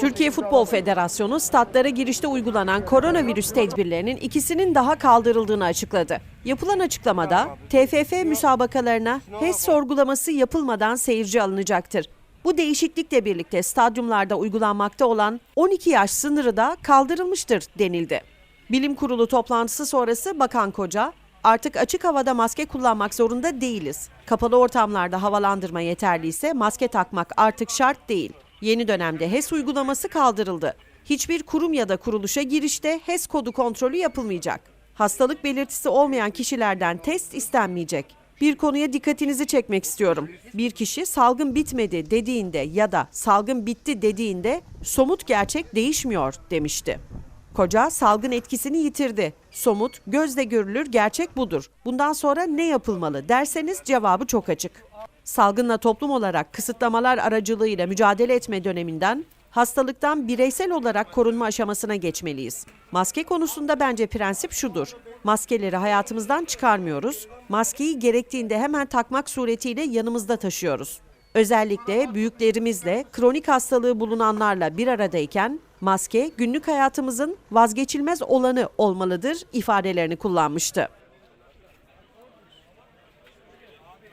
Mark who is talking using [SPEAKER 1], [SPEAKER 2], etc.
[SPEAKER 1] Türkiye Futbol Federasyonu statlara girişte uygulanan koronavirüs tedbirlerinin ikisinin daha kaldırıldığını açıkladı. Yapılan açıklamada TFF müsabakalarına HES sorgulaması yapılmadan seyirci alınacaktır. Bu değişiklikle birlikte stadyumlarda uygulanmakta olan 12 yaş sınırı da kaldırılmıştır denildi. Bilim Kurulu toplantısı sonrası Bakan Koca, artık açık havada maske kullanmak zorunda değiliz. Kapalı ortamlarda havalandırma yeterliyse maske takmak artık şart değil. Yeni dönemde HES uygulaması kaldırıldı. Hiçbir kurum ya da kuruluşa girişte HES kodu kontrolü yapılmayacak. Hastalık belirtisi olmayan kişilerden test istenmeyecek. Bir konuya dikkatinizi çekmek istiyorum. Bir kişi salgın bitmedi dediğinde ya da salgın bitti dediğinde somut gerçek değişmiyor demişti. Koca salgın etkisini yitirdi. Somut, gözle görülür gerçek budur. Bundan sonra ne yapılmalı derseniz cevabı çok açık. Salgınla toplum olarak kısıtlamalar aracılığıyla mücadele etme döneminden hastalıktan bireysel olarak korunma aşamasına geçmeliyiz. Maske konusunda bence prensip şudur. Maskeleri hayatımızdan çıkarmıyoruz. Maskeyi gerektiğinde hemen takmak suretiyle yanımızda taşıyoruz. Özellikle büyüklerimizle, kronik hastalığı bulunanlarla bir aradayken maske günlük hayatımızın vazgeçilmez olanı olmalıdır ifadelerini kullanmıştı.